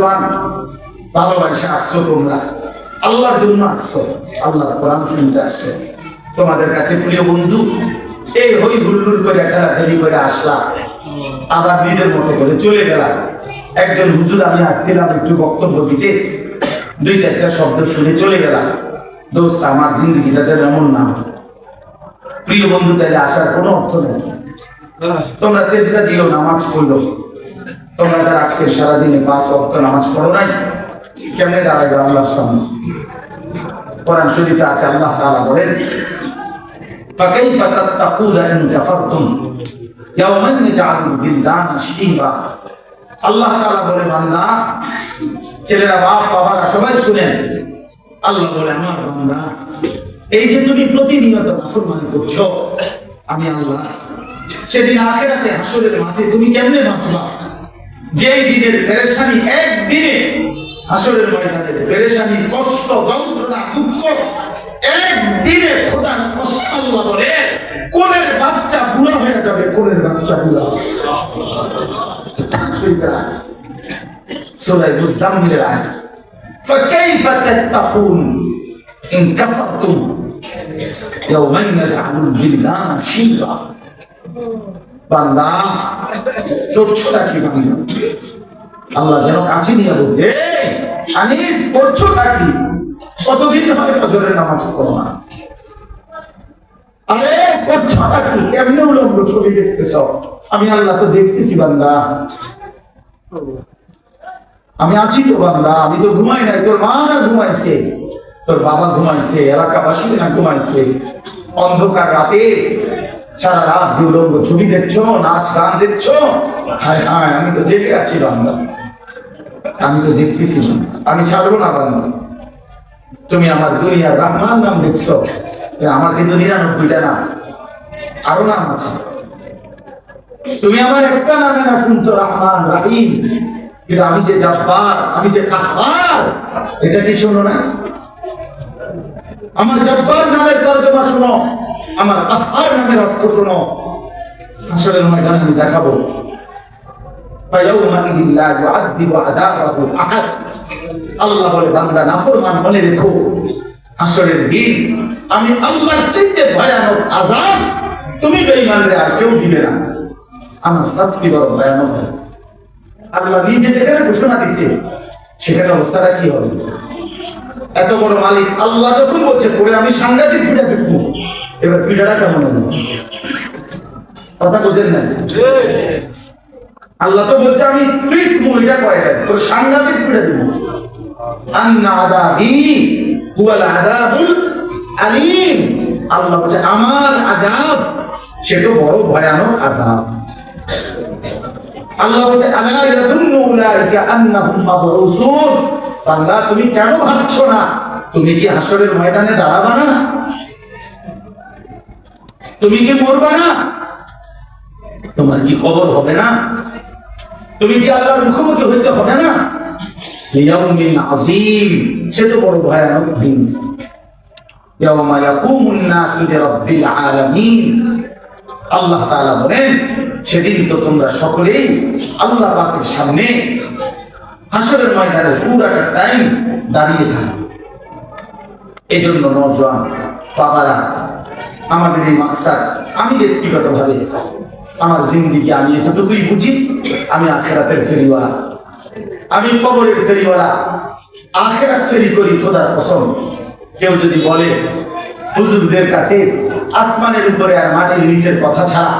নজওয়ান ভালোবাসে আসছো তোমরা। আল্লাহর জন্য আসছো। আল্লাহ কোরআন শুনতে আসছো। তোমাদের কাছে প্রিয় বন্ধু এই হই হুল্লুর করে খেলাখেলি করে আসলাম। আবার নিজের মতো করে চলে গেলাম। একজন হুজুর আমি আসছিলাম একটু বক্তব্য দিতে। দুই চারটা শব্দ শুনে চলে গেলাম। দোস্ত আমার জিন্দগিটা যেন এমন না প্রিয় বন্ধু তাইলে আসার কোনো অর্থ নেই। তোমরা সেজদা দিও নামাজ পড়ল তোমরা যারা আজকে সারাদিনে পাঁচ অক্ত নামাজ পড়ো নাই কেমনে দাঁড়াবে আল্লাহর সামনে কোরআন শরীফে আছে আল্লাহ তাআলা বলেন فكيف تتقون ان كفرتم يوما يجعل الولدان شيبا আল্লাহ তাআলা বলে বান্দা ছেলেরা বাপ বাবারা সবাই শুনেন আল্লাহ বলে আমার বান্দা এই যে তুমি প্রতিনিয়ত নাফরমানি করছো আমি আল্লাহ সেদিন আখেরাতে হাসরের মাঠে তুমি কেমনে বাঁচবা যেই দিনের পেরেশানি একদিনে হাসরের ময়দানের পেরেশানি কষ্ট যন্ত্রণা দুঃখ একদিনে খোদার কষ্ট আল্লাহ বলে কোলের বাচ্চা বুড়া হয়ে যাবে কোলের বাচ্চা বুড়া سورة المزمل الآية فكيف تتقون إن كفرتم يوما يجعل الولدان شيبا বান্দা কি বান্দা? আল্লাহ যেন কাছে নিয়ে বলবে "এই, আনিস করছোটা কি? কতদিন হয় ফজরের নামাজ পড়ো না? আরে কি? কেমনে উলঙ্গ ছবি দেখতেছ? আমি আল্লাহ তো দেখতেছি বান্দা। আমি আছি তো বান্দা আমি তো ঘুমাই নাই। তোর মা না ঘুমাইছে? তোর বাবা ঘুমাইছে এলাকাবাসী না ঘুমাইছে? অন্ধকার রাতে সারা রাত যে ছবি দেখছ, নাচ গান দেখছ? হায় হায়, আমি তো জেগে আছি বান্দা আমি তো দেখতেছি আমি ছাড়বো না বান্দা তুমি আমার দুনিয়ার রহমান নাম দেখছ। আমার কিন্তু নিরানব্বইটা নাম। আরও নাম আছে। তুমি আমার একটা নামে না শুনছো, রহমান, রাহিম। কিন্তু আমি যে জব্বার, আমি যে কাহার এটা কি শোনো না? আমার জব্বার নামের তর্জমা শোনো। আমার আত্মার নামের অর্থ শোনো। আসলে ময়দান আমি দেখাবো। আল্লাহ বলে দিন আমি ভয়ানক আজাদ তুমি কেউ আমার ভয়ানক। আল্লাহ ঘোষণা দিছে, সেখানে অবস্থাটা কি হবে? এত বড় মালিক আল্লাহ যখন বলছে করে আমি সাংঘাতিক ফিরে দেখব। এবার পিঠাটা কেমন হবে? কথা বুঝেন না? আল্লাহ তো বলছে, আমি ফিট মুড়িটা কয়টা তো সাংঘাতিক পিঠা দিব। আল্লাহ বলছে, আমার আযাব সেটা বড় ভয়ানক আযাব। আল্লাহ বলছে তুমি কেন ভাবছ না? তুমি কি হাসরের ময়দানে দাঁড়াবা না? তুমি কি মরবা না? তোমার কি কবর হবে না? তুমি কি আল্লাহর মুখোমুখি হইতে হবে না? আযীম, সে তো বড় ভয়ানক দিন। আল্লাহ বলেন, সেদিন তো তোমরা সকলেই আল্লাহ পাকের সামনে হাসরের ময়দানে পুরাটা টাইম দাঁড়িয়ে থাকবে। এই জন্য নজওয়ান, বাবারা আমাদের এই মাকসাদ আমি ব্যক্তিগতভাবে আমার জিন্দিগি আমি এতটুকুই বুঝি, আমি আখেরাতের ফেরিওয়ালা। আমি কবরের ফেরিওয়ালা, আখেরাত ফেরি করি, খোদার কসম। কেউ যদি বলে, হুজুরদের কাছে আসমানের উপরে আর মাটির নিচের কথা ছাড়া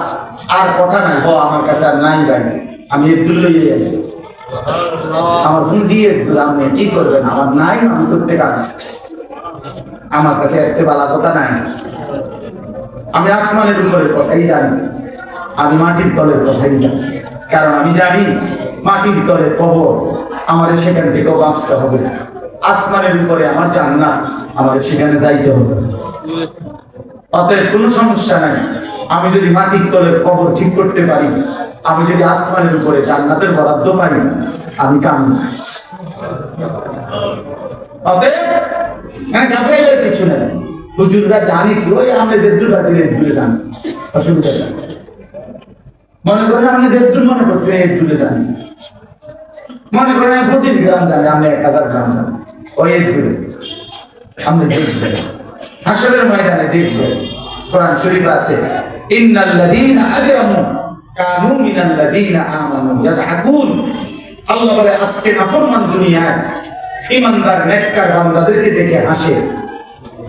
আর কথা নাই। ও, আমার কাছে আর নাই ভাই। আমি একটু লইয়ে যাই আমার বুঝি একটু আপনি কি করবেন? আমার নাই, আমি করতে কাজ আমার কাছে একটা বালা কথা নাই। আমি আসমানের উপরে কথাই জানি। আমি মাটির তলের কথাই জানি। কারণ আমি জানি, মাটির তলে কবর আমার সেখান থেকেও বাঁচতে হবে। আসমানের উপরে আমার জান্নাত আমার সেখানে যাইতে হবে। অতএব কোনো সমস্যা নাই। আমি যদি মাটির তলের কবর ঠিক করতে পারি, আমি যদি আসমানের উপরে জান্নাতের বরাদ্দ পাই, আমি কামি অতএব কিছু নেই। হুজুররা জানি ওই আমি জেদ্দুর বাতিলে দূরে জানি অসুবিধা নেই। মনে করেন আপনি জেদ্দুর মনে করছেন এই দূরে জানি মনে করেন আমি পঁচিশ গ্রাম জানি, আমি এক হাজার গ্রাম জানি। ওই এক দূরে। সামনে দেখবে হাসরের ময়দানে দেখবে কোরআন শরীফ আছে, ইন্নাল্লাযীনা আজরামু কানু মিনাল্লাযীনা আমানু ইয়াদহাকুন আল্লাহ বলে, আজকে নাফরমান দুনিয়ায় ইমানদার, নেককার বান্দাদেরকে দেখে হাসে।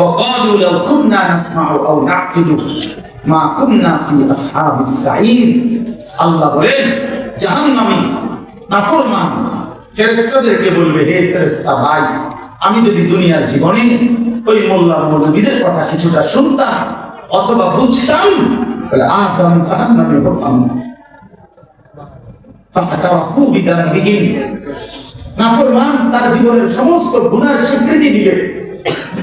وقالوا لو كنا نسمع او نعقل ما كنا في اصحاب السعير আল্লাহ বলেন জাহান্নামী নাফরমান ফেরেশতাদেরকে বলবে হে ফেরেশতা ভাই আমি যদি দুনিয়ার জীবনে ওই মোল্লা মৌলবীদের কথা কিছুটা শুনতাম অথবা বুঝতাম তাহলে আজ আমি জাহান্নামে হতাম না। ফাতারাফু বিদানবিহিম নাফরমান তার জীবনের সমস্ত গুনার স্বীকৃতি দিবে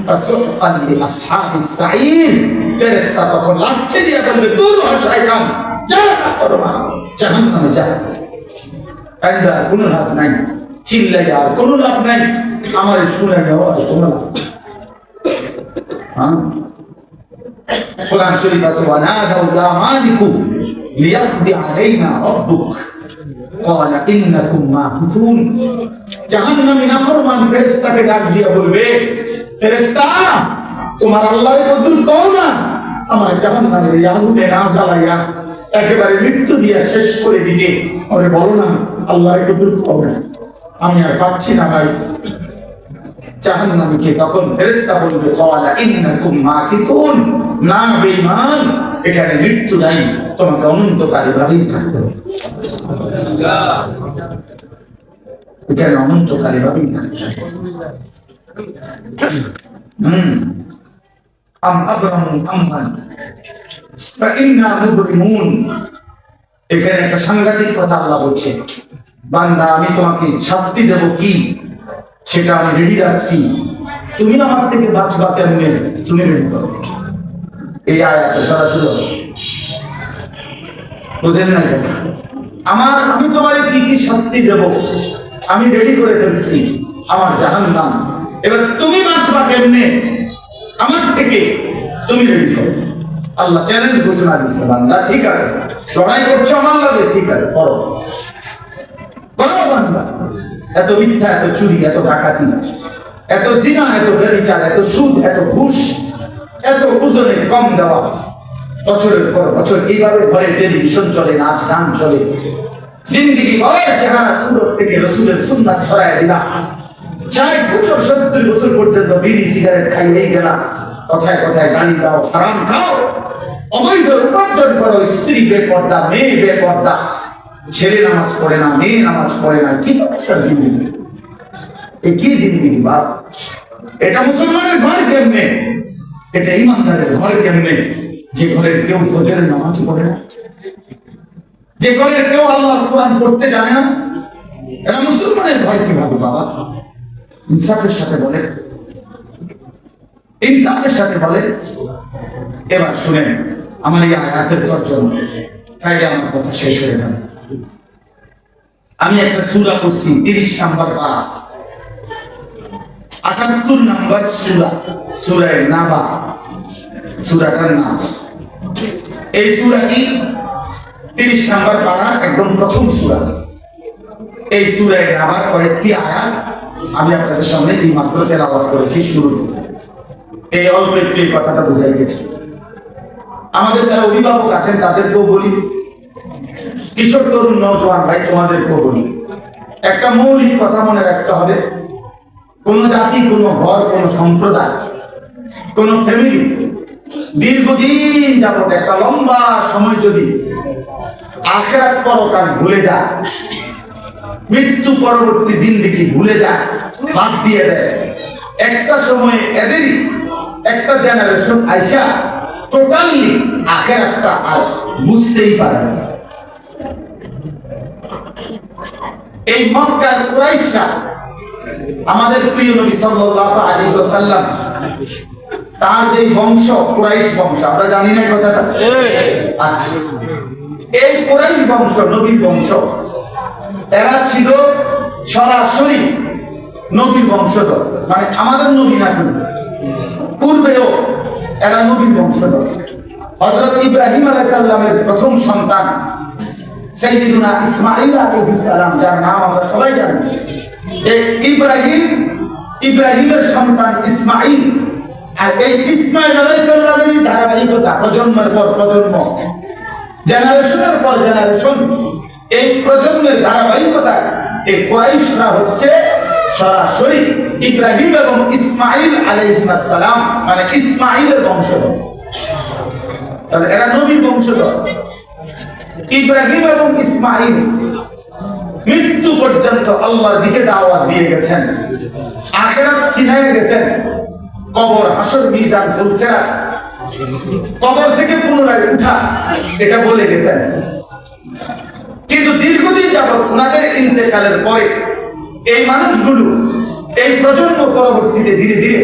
ফাসুহকান লিআসহাবিস সাঈর ফেরেশতা তখন লাথি দিয়ে বলবে দূর হ শয়তান যা নাফরমান জাহান্নামে যা কান্দা কোনো লাভ নাই চিল্লাই আর কোনো লাভ নাই আমার শুনে যাওয়া আর কোনো লাভ নেই। হ্যাঁ কোরআন শরীফ আছে ওয়ানাদাউ ইয়া মালিকু লিয়াকদি আলাইনা রাব্বুক قال انكم ماكثون জাহান্নামী নাফরমান ফেরেশতাকে ডাক দিয়ে বলবে ফেরেশতা, তোমার আল্লাহর কবুল কও না। আমার আগুনে না জ্বালাইয়া একেবারে মৃত্যু দিয়ে শেষ করে দিতে। ওরে বলো না, আল্লাহর না। আমি আর পাচ্ছি না ভাই। তখন বলবে ইন্নাকুম মাকিতুন। না, বেঈমান, এখানে মৃত্যু নাই। তোমাকে অনন্তকালী ভাবেই থাকতে হবে। এখানে অনন্তকালী ভাবেই থাকতে হবে। আম আবরামু আমমান। ফাইন্না মুবরিমুন। এখানে একটা সাংঘাতিক কথা আল্লাহ বলছে বান্দা, আমি তোমাকে শাস্তি দেব কি? সেটা আমি রেডি রাখছি। তুমি আমার থেকে বাঁচবা কেমনে? তুমি রেডি করো। এই আয়াতটা সরাসরি। বুঝেন না? আমার, আমি তোমার কি কি শাস্তি দেব? আমি রেডি করে ফেলছি। আমার জাহান নাম এবার তুমি বাঁচবা কেমনে? আমার থেকে তুমি আল্লাহ চ্যালেঞ্জ ঘোষণা দিচ্ছে বান্দা, ঠিক আছে। লড়াই করছ আমার লাগে, ঠিক আছে, করো। করো, বান্দা। এত মিথ্যা, এত চুরি, এত ডাকাতি, এত জিনা, এত বেবিচার এত সুদ, এত ঘুষ, এত ওজনে কম দেওয়া। বছরের পর বছর এইভাবে ঘরে টেলিভিশন চলে, নাচ গান চলে। জিন্দিগি ভয় চেহারা সুরত থেকে রসুলের সুন্দর ছড়ায় দিলাম। ষাট বছর, সত্তর বছর পর্যন্ত বিড়ি, সিগারেট খাইয়েই গেলাম। কথায় কথায় গালি দাও, হারাম খাও। অবৈধ উপার্জন করো, স্ত্রী বেপর্দা, মেয়ে বেপর্দা। ছেলে নামাজ পড়ে না, মেয়ে নামাজ পড়ে না, কি সমস্যা জিন্দিগি এ কি জিন্দিগি বাপ এটা মুসলমানের ঘর কেমনে? এটা ইমানদারের ঘর কেমনে? যে ঘরের কেউ ফজরের নামাজ পড়ে না? যে ঘরের কেউ আল্লাহর কোরআন পড়তে জানে না? এরা মুসলমানের ঘর কীভাবে বাবা? ইনসাফের সাথে বলে ইনসাফের সাথে বলে এবার শুনেন, আমার এই আয়াতের তর্জমা তাইলে আমার কথা শেষ হয়ে যাবে। আমি একটা সূরা করছি তিরিশ নাম্বার পারা আটাত্তর নাম্বার সূরা, সূরায় নাবা। সুরাটার নাম। এই সূরাটি তিরিশ নাম্বার পারার একদম প্রথম সুরা। এই সূরায় নাবার কয়েকটি আয়াত আমি আপনাদের সামনে এই মাত্র তেলাওয়াত করেছি শুরু এই অল্প একটু কথাটা বোঝাই গেছে আমাদের যারা অভিভাবক আছেন, তাদেরকেও বলি। কিশোর তরুণ নজওয়ান ভাই, তোমাদেরকেও বলি। একটা মৌলিক কথা মনে রাখতে হবে। কোন জাতি, কোন ঘর, কোন সম্প্রদায়, কোন ফ্যামিলি দীর্ঘদিন যাবত একটা লম্বা সময় যদি আখেরাত পরকাল ভুলে যায় মৃত্যু পরবর্তী জিন্দিগি ভুলে যায় বাদ দিয়ে দেয়। একটা সময় এদেরই একটা জেনারেশন আইসা টোটালি আখেরাতটা আর বুঝতেই পারে না। এই মক্কার কুরাইশরা আমাদের প্রিয় নবী সাল্লাল্লাহু আলাইহি ওয়াসাল্লাম তার যে বংশ কুরাইশ বংশ আমরা জানি না এই কথাটা? আচ্ছা। এই কুরাইশ বংশ নবীর বংশ এরা ছিল সরাসরি নবীর বংশধর। মানে আমাদের নবী না পূর্বেও এরা নবীর বংশধর। হযরত ইব্রাহিম আলাইসাল্লামের প্রথম সন্তান সাইয়্যিদুনা ইসমাঈল আলাইহিস সালাম যার নাম আমরা সবাই জানি। ইব্রাহিম, ইব্রাহিমের সন্তান ইসমাঈল। আর এই ইসমাঈল আলাইহিস সালামের ধারাবাহিকতা প্রজন্মের পর প্রজন্ম। জেনারেশনের পর জেনারেশন এই প্রজন্মের ধারাবাহিকতা, এই কোরাইশরা হচ্ছে সরাসরি ইব্রাহিম এবং ইসমাইল আলাইহিস সালাম মানে ইসমাইলের বংশধর। তাহলে এরা নবীর বংশধর। ইব্রাহিম এবং ইসমাইল মৃত্যু পর্যন্ত আল্লাহর দিকে দাওয়াত দিয়ে গেছেন। আখেরাত চিনায় গেছেন। কবর, হাসর, মিজান, ফুলসেরা। কবর থেকে পুনরায় উঠা, এটা বলে গেছেন। কিন্তু দীর্ঘদিন যাবৎ ওনাদের ইন্তেকালের পরে এই মানুষগুলো, এই প্রজন্ম পরবর্তীতে ধীরে ধীরে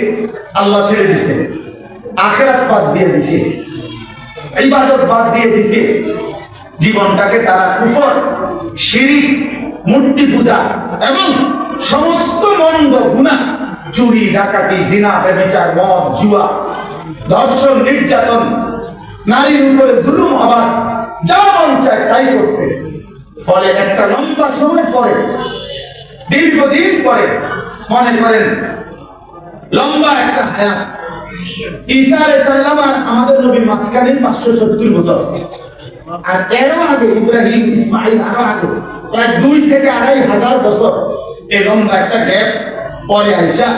আল্লাহ ছেড়ে দিছে, আখেরাত বাদ দিয়ে দিছে এই ইবাদত বাদ দিয়ে দিছে। জীবনটাকে তারা কুফর সিঁড়ি মূর্তি পূজা এবং সমস্ত মন্দ গুণা, চুরি, ডাকাতি, জিনা, ব্যভিচার, মদ, জুয়া, ধর্ষণ, নির্যাতন, নারীর উপরে জুলুম হবার যা মন চায় তাই করছে। ফলে একটা লম্বা সময় পরে, দীর্ঘদিন পরে মনে করেন, লম্বা একটা হায়াত। ঈসা আলাইহিস আর আমাদের নবীর মাঝখানে পাঁচশো সত্তর বছর। আর এরও আগে, ইব্রাহিম, ইসমাইল আরও আগে, প্রায় দুই থেকে আড়াই হাজার বছর এই লম্বা একটা গ্যাপ পরে আইসা।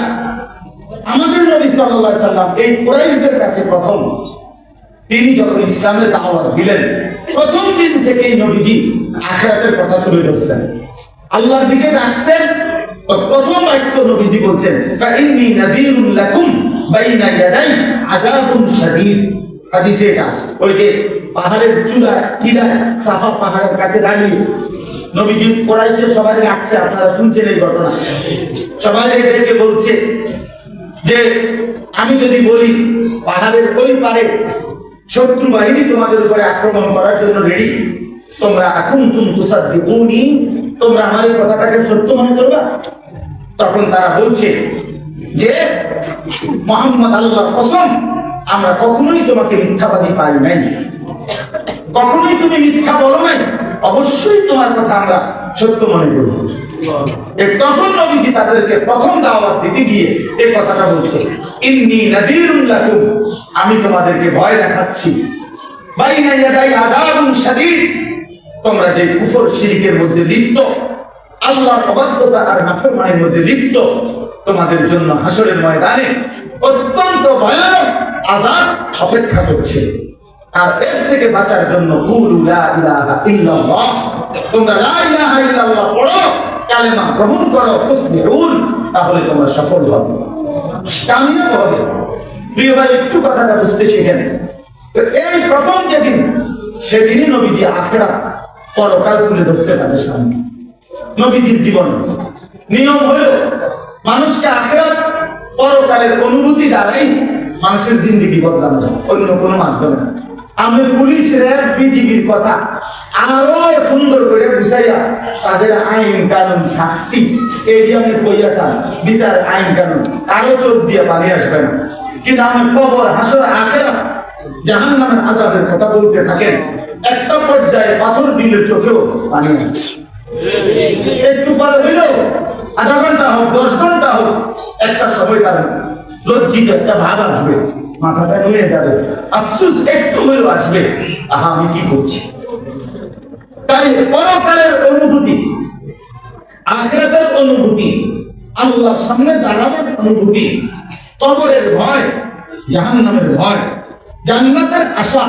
আমাদের নবী আলাইহি সাল্লাম এই কুরাইশদের কাছে প্রথম তিনি যখন ইসলামের দাওয়াত দিলেন, প্রথম দিন থেকেই নবীজি আখিরাতের কথা তুলে ধরছেন। আল্লাহর দিকে ডাকছেন প্রথম বাক্য নবীজি বলছেন, ফাইন্নী নাযীরুন লাকুম বাইনা ইয়াদাই আযাবুন শাদীদ। হাদিসে এটা আছে। ওই যে পাহাড়ের চূড়ায়, টিলায়, সাফা পাহাড়ের কাছে দাঁড়িয়ে নবীজি কোরাইশের সবাই ডাকছে, আপনারা শুনছেন এই ঘটনা? সবাই এদেরকে বলছে যে, আমি যদি বলি পাহাড়ের ওই পারে শত্রু বাহিনী তোমাদের উপরে আক্রমণ করার জন্য রেডি তোমরা এখন তুমি তুসাদ্দিকুনি, তোমরা আমার এই কথাটাকে সত্য মনে করবা? তখন তারা বলছে যে, মোহাম্মদ আল্লাহ কসম, আমরা কখনোই তোমাকে মিথ্যাবাদী পাই নাই। কখনোই তুমি মিথ্যা বলো নাই। অবশ্যই তোমার কথা আমরা সত্য মনে করি এ তখন নবীজি তাদেরকে প্রথম দাওয়াত দিতে গিয়ে কথাটা বলছে, ইন্নী আমি তোমাদেরকে ভয় দেখাচ্ছি। তোমরা যে কুফর মধ্যে লিপ্ত অবাধ্যতা আর মধ্যে লিপ্ত, তোমাদের জন্য হাসরের ময়দানে অত্যন্ত ভয়ানক আযাব অপেক্ষা করছে। আর এর থেকে বাঁচার জন্য কুলু লা ইলাহা ইল্লাল্লাহ, তোমরা পড়ো কালেমা গ্রহণ করো তুসবিহুন তাহলে তোমরা সফল হবে। কামিয়াব হবে। প্রিয় ভাই, একটু কথাটা বুঝতে শিখেন। তো এই প্রথম যেদিন, সেদিনই নবীজি আখেরা পরকাল তুলে ধরছে তাদের সামনে। নবীজির জীবন। নিয়ম হলো, মানুষকে আখেরাত পরকালের অনুভূতি দ্বারাই মানুষের জিন্দিগি বদলানো যায়, অন্য কোনো মাধ্যমে। না আমি পুলিশ র্যাব বিজিবির কথা আরও সুন্দর করে বুঝাইয়া তাদের আইন কানুন শাস্তি, এটি আমি কইয়া চান বিচার আইন কানুন, আরও চোখ দিয়ে বানিয়ে আসবে না কিন্তু আমি কবর, হাসর আখেরা জাহান নামের আজাদের কথা বলতে থাকেন। একটা পর্যায়ে পাথর দিলের চোখেও পানি একটু পরে হইল, আধা ঘণ্টা হোক, দশ ঘণ্টা হোক, একটা সময় তার লজ্জিত একটা ভাব আসবে। মাথাটা নিয়ে যাবে। আফসুস, একটু হলেও আসবে। আহা, আমি কি করছি? তাই পরকালের অনুভূতি, আখরাতের অনুভূতি, আল্লাহর সামনে দাঁড়ানোর অনুভূতি, কবরের ভয়, জাহান্নামের ভয়, জান্নাতের আশা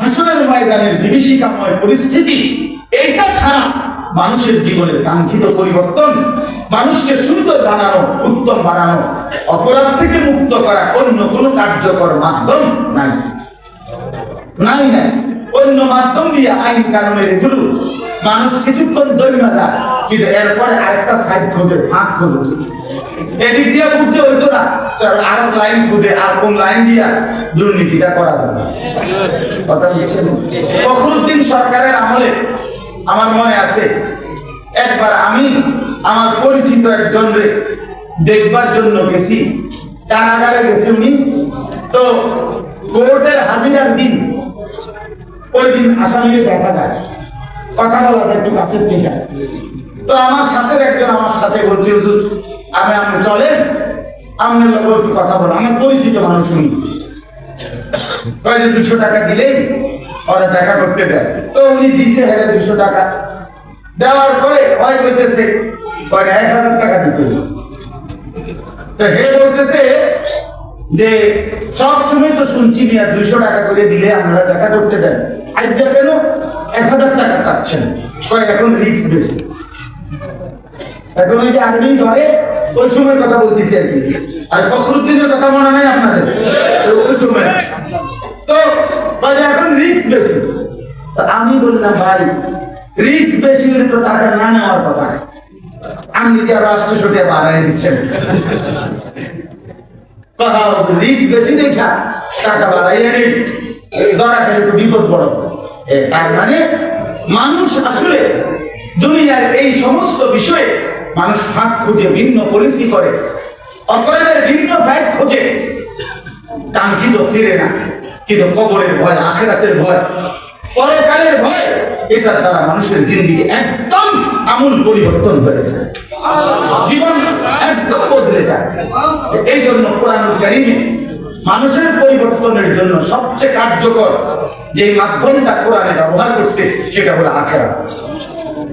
হাসনের ময়দানের বিভীষিকাময় পরিস্থিতি, এইটা ছাড়া মানুষের জীবনের কাঙ্ক্ষিত পরিবর্তন, মানুষকে সুন্দর বানানো, উত্তম বানানো, অপরাধ থেকে মুক্ত করা অন্য কোনো কার্যকর মাধ্যম নাই। নাই নাই। অন্য মাধ্যম দিয়ে আইন কানুনের এগুলো মানুষ কিছুক্ষণ দৈমা যায়, কিন্তু এরপরে আরেকটা সাইড খোঁজে, ফাঁক খোঁজে। এদিক দিয়ে বুঝতে হইতো না আর লাইন খুঁজে, আর কোন লাইন দিয়া দুর্নীতিটা করা যাবে কথা বুঝছেন? ফখরুদ্দিন সরকারের আমলে আমার মনে আছে, একবার আমি আমার পরিচিত একজন দেখবার জন্য গেছি, কারাগারে গেছি উনি। তো কোর্টের হাজিরার দিন, ওই দিন আসামিকে দেখা যায়। কথা বলা যায় একটু কাছের থেকে তো আমার সাথে একজন আমার সাথে বলছে, হুজুর, আমি, আপনি চলেন আপনার লোক একটু কথা বলো আমার পরিচিত মানুষ উনি। কয় যে দুশো টাকা দিলেই ওরা দেখা করতে দেয়। তো উনি দিছে হ্যাঁ দুশো টাকা। দেওয়ার পরে হয় বলতেছে এক হাজার টাকা দিতে তো হে বলতেছে যে, সব সময় তো শুনছি মিয়া দুইশো টাকা করে দিলে আমরা দেখা করতে দেন। আজকে কেন এক হাজার টাকা চাচ্ছেন? এখন রিক্স বেশি। এখন ওই যে আর্মি ধরে, ওই সময়ের কথা বলতেছি আর কি। আর ফখরুদ্দিনের কথা মনে নাই আপনাদের? ওই সময়। তো বাজে এখন রিক্স বেশি। আমি বললাম, ভাই রিক্স বেশি হলে তো টাকা না নেওয়ার কথা। আপনি যে আটশো বাড়াই দিচ্ছেন। কথা রিক্স বেশি দেখা, টাকা বাড়াইয়া নেই ধরা খেলে তো বিপদ বড় তার মানে মানুষ আসলে দুনিয়ার এই সমস্ত বিষয়ে মানুষ ফাঁক খুঁজে, ভিন্ন পলিসি করে। অপরাধের ভিন্ন ফাইট খোঁজে। কাঙ্ক্ষিত ফিরে না। কিন্তু কবরের ভয়, আখেরাতের ভয়, পরকালের ভয়, এটার দ্বারা মানুষের জিন্দিগি একদম আমূল পরিবর্তন হয়েছে। জীবন একদম বদলে যায়। এই জন্য কোরআন কারিমে মানুষের পরিবর্তনের জন্য সবচেয়ে কার্যকর যে মাধ্যমটা কোরআনে ব্যবহার করছে, সেটা হলো আখেরা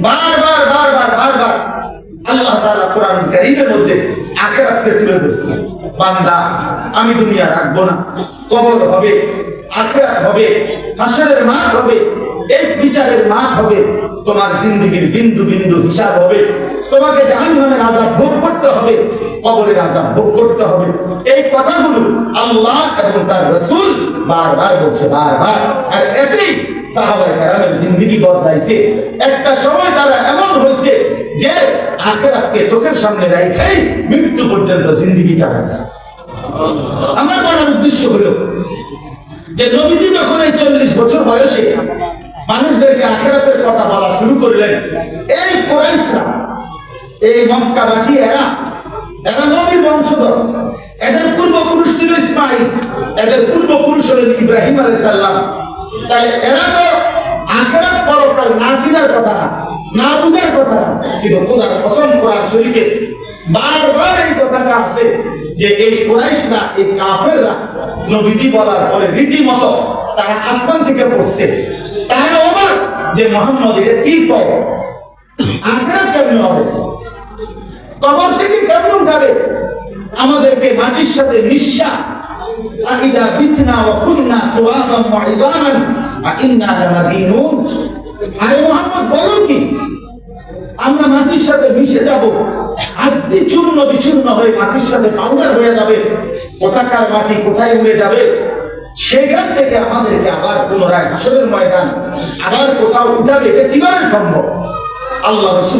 বারবার বারবার বারবার আল্লাহ তাআলা কোরআন কারীমের মধ্যে তুলে ধরছে। বান্দা, আমি দুনিয়া রাখব না। কবর হবে হবে মাঠ হবে বিচারের মাঠ হবে, তোমার জিন্দগির বিন্দু বিন্দু হিসাব হবে। তোমাকে জাহান্নামের আযাব ভোগ করতে হবে, কবরের আযাব ভোগ করতে হবে। এই কথাগুলো আল্লাহ এবং তার রাসূল বারবার বলছে, বারবার। আর এতেই সাহাবায়ে কেরামের জিন্দগি বদলাইছে। একটা সময় তারা এমন হয়েছে যে আখেরাতকে চোখের সামনে রেখেই মৃত্যু পর্যন্ত জিন্দগি আমার বলার উদ্দেশ্য হলো যে নবীজি যখন এই চল্লিশ বছর বয়সে মানুষদেরকে আখেরাতের কথা বলা শুরু করলেন, এই কোরাইশরা, এই মক্কাবাসী, এরা এরা নবীর বংশধর। এদের পূর্বপুরুষ ছিল এদের পূর্বপুরুষ হলেন ইব্রাহিম আলাইহিস তাহলে এরা তো আখেরাত পরকাল না কথা না কথা না, কিন্তু খোদার কসম বারবার এই কথাটা আছে যে এই কোরাইশরা, এই কাফেররা নবীজি বলার পরে রীতিমতো তারা আসমান থেকে পড়ছে। তারা অবাক যে মোহাম্মদ এটা কি আখেরাত কেমন হবে? কবর থেকে কেমন উঠাবে? আমাদেরকে মাটির সাথে ওয়া কুন্না তুরাবান ওয়া ইযামান আ ইন্না লামাদিনুন। আরে মোহাম্মদ, বলো কি? আমরা মাটির সাথে মিশে যাব। আদ্যি চূর্ণ বিচূর্ণ হয়ে মাটির সাথে পাউডার হয়ে যাবে। কোথাকার মাটি কোথায় উড়ে যাবে? সেখান থেকে আমাদেরকে আবার পুনরায় হাসরের ময়দান, আবার কোথাও উঠাবে। এটা কীভাবে সম্ভব? আল্লাহ রসুল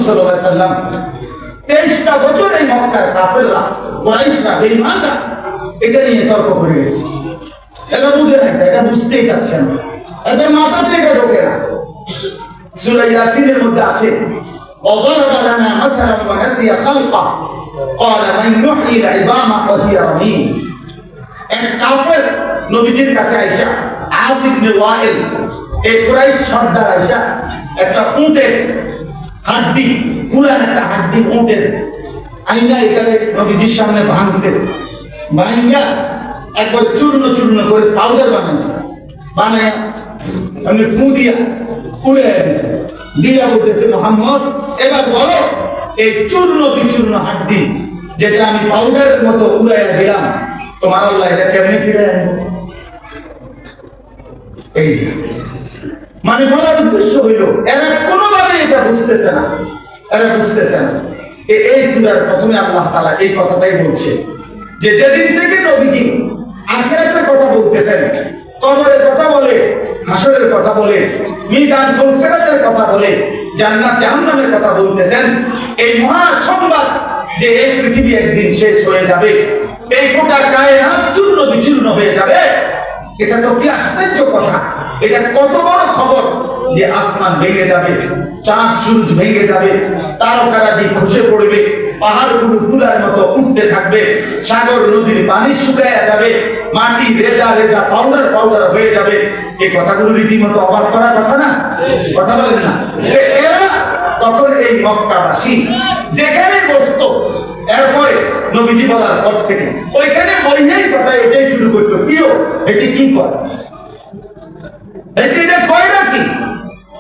তেইশটা বছর এই মক্কার কাফেররা, কোরাইশরা, বেঈমানরা এটা নিয়ে তর্ক করে গেছে। এটা বুঝে না, এটা বুঝতেই চাচ্ছে না। এদের মাথাতে এটা না সূরা ইয়াসিনের মধ্যে আছে وضرب لنا مثلا ونسي خلقه قال من يحيي العظام وهي رميم এক কাফের নবীজির কাছে আইসা আজ ইবনে ওয়াইল এই কুরাইশ সর্দার আইসা একটা উটের হাড্ডি পুরান একটা হাড্ডি উটের আইনা এখানে নবীজির সামনে ভাঙছে ভাঙ্গা একবার চূর্ণ চূর্ণ করে পাউডার বানাইছে বানায় আমি ফু দিয়া উড়ে গেছে দিয়া বলতেছে, মোহাম্মদ, এবার বলো, এই চূর্ণ বিচূর্ণ হাড্ডি যেটা আমি পাউডারের মতো উড়াইয়া দিলাম, তোমার আল্লাহ এটা কেমনে ফিরে আনব? এই মানে বলার উদ্দেশ্য হইল, এরা কোনোভাবে এটা বুঝতেছে না। এরা বুঝতেছে না এই সুরার প্রথমে আল্লাহ তালা এই কথাটাই বলছে যে, যেদিন থেকে নবীজি আখেরাতের কথা বলতেছেন কবরের কথা বলে, হাসরের কথা বলে, মিজান ফুলসেরাতের কথা বলে, জান্নাত জাহান্নামের কথা বলতেছেন। এই মহা সংবাদ যে এই পৃথিবী একদিন শেষ হয়ে যাবে, এই গোটা কায়নাত চূর্ণ বিচূর্ণ হয়ে যাবে। এটা তো কি আশ্চর্য কথা? এটা কত বড় খবর যে আসমান ভেঙে যাবে, চাঁদ সূর্য ভেঙে যাবে, তারকারাজি খসে পড়বে, পাহাড়গুলো তুলার মতো উঠতে থাকবে, সাগর নদীর পানি শুকায়া যাবে, মাটি রেজা রেজা পাউডার পাউডার হয়ে যাবে। এই কথাগুলো রীতিমতো অবাক করার কথা না? কথা বলেন না। মক্কাবাসী। যেখানে বসতো, এরপরে নবীজি বলার পর থেকে, ওইখানে বইয়েই কথা এটাই শুরু করতো। কিও এটি কি এটি এটা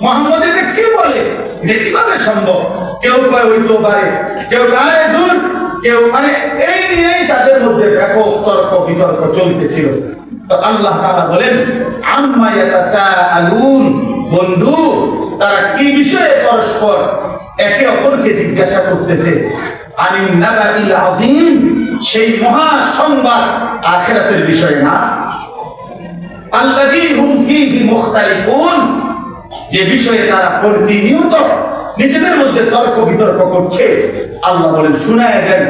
মোহাম্মদ এটা কি বলে? যে কীভাবে সম্ভব? কেউ কয় হইতেও পারে, কেউ আরে দূর। কেউ মানে এই নিয়েই তাদের মধ্যে ব্যাপক তর্ক বিতর্ক চলতেছিল। আল্লাহ বলেন বন্ধু, তারা কি বিষয়ে পরস্পর একে অপরকে জিজ্ঞাসা করতেছে? সেই মহা সংবাদ আখিরাতের বিষয়ে না। আল্লাযী যে বিষয়ে তারা প্রতিনিয়ত নিজেদের মধ্যে তর্ক বিতর্ক করছে। আল্লাহ বলেন, শুনায় দেন।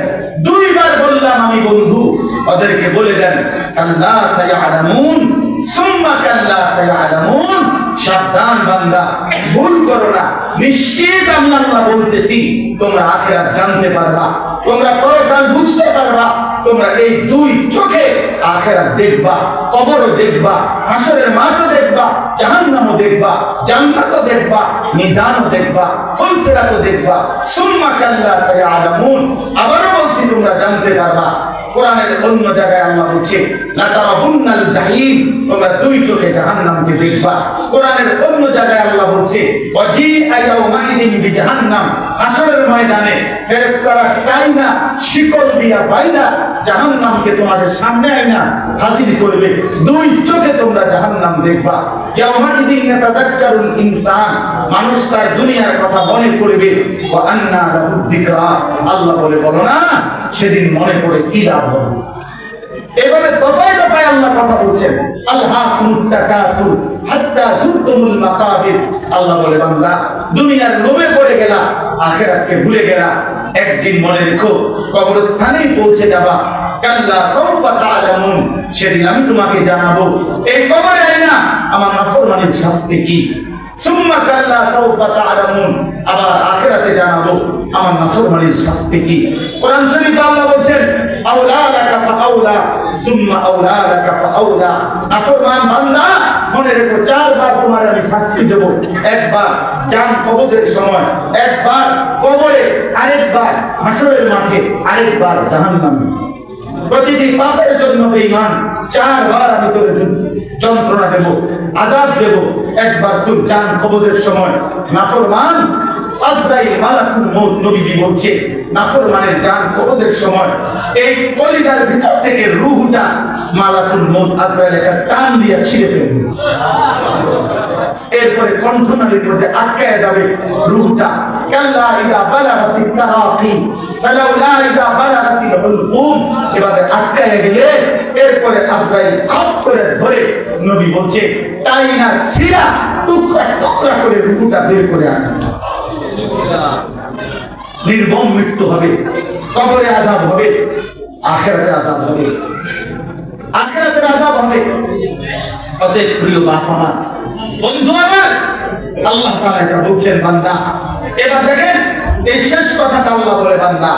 দুইবার বললাম আমি, বন্ধু। ওদেরকে বলে দেন, কাল্লা সায়ালামুন, সুম্মা কাল্লা সায়ালামুন। সাবধান বান্দা, ভুল করো না। নিশ্চিত আমরা বলতেছি, তোমরা আখেরাত জানতে পারবা। তোমরা পরকাল বুঝতে পারবা, তোমরা এই দুই চোখে আখেরাত দেখবা, কবরও দেখবা, হাসরের মাঠও দেখবা, জাহান্নামও দেখবা, জান্নাতও দেখবা, মিজানও দেখবা, ফুলসিরাতও দেখবা। সুম্মা কাল্লা সায়ালামুন। আবারও বলছি, তোমরা জানতে পারবা, কোরআনের অন্য জায়গায় আল্লাহ বলছে লাতারাবুন্নাল জাহিম তোমরা দুই চোখে জাহান্নামকে দেখবা। কোরআনের অন্য জায়গায় বলছে বিজাহান্নাম হাসরের ময়দানে ফেরেশতারা শিকল দিয়া বাইদা জাহান্নামকে তোমাদের সামনে আইনা হাজির করবে। দুই চোখে তোমরা জাহান্নাম দেখবা। ইনসান, মানুষ তার দুনিয়ার কথা মনে করবে ওয়া আন্না যিকরা আল্লাহ বলে, বলো না, সেদিন মনে করে কি লাভ হবে? এবারে দফায় দফায় আল্লাহ কথা বলছেন আল্লাহ তাকাতুর হাত্তা যুরতুমুল মাকাবির। আল্লাহ বলে, বান্দা, দুনিয়ার লোভে পড়ে গেলা, আখিরাতকে ভুলে গেলা। একদিন মনে রেখো, কবরস্থানেই পৌঁছে যাবা। কাল্লা সাউফা তাআলামুন সেদিন আমি তোমাকে জানাব, এই কবরে আইনা আমার নাফরমানির শাস্তি কি? সুম্মা কাল্লা সাউফা তাআলামুন আবার আখিরাতে জানাব, আমার নাফরমানির শাস্তি কি? কোরআন শরীফে আল্লাহ বলছেন আউলা লাকা ফাআউলা সুম্মা আউলা লাকা ফাআউলা নাফরমান বান্দা, মনে রেখো, চারবার তোমার আমি শাস্তি দেব। একবার জান কবজের সময়, একবার কবরে, আরেকবার হাসরের মাঠে, আরেকবার জাহান্নামে। প্রতিটি পাপের জন্য বেঈমান, চারবার আমি তোর যন্ত্রণা দেব আজাদ দেব। একবার তোর জান কবজের সময়, নাফরমান আজরাইল মালাকুল মউত নবীজি বলছে, নাফরমানের জান কবজের সময় এই কলিজার ভিতর থেকে রূহটা মালাকুল মউত আজরাইল একটা টান দিয়ে ছিঁড়ে ফেলবে এরপরে কণ্ঠনালীর মধ্যে আটকায় যাবে রূহটা, কাল্লা ইদা বালাগাতি তারাকি ফালাউলা ইদা বালাগাতি হুলকুম এভাবে আটকায় গেলে এরপরে আজরাইল খপ করে ধরে নবী বলছে তাই না সিরা টুকরা টুকরা করে রূহটা বের করে আনে নির্মম মৃত্যু হবে। কবরে আজাব হবে। আখেরাতে আজাব হবে। আখেরাতের আজাব হবে। অতএব প্রিয় বাপ আমার, বন্ধু আমার, আল্লাহ তাআলা এটা বলছেন, বান্দা, এবার দেখেন, এই শেষ কথাটা আল্লাহ বলে, বান্দা।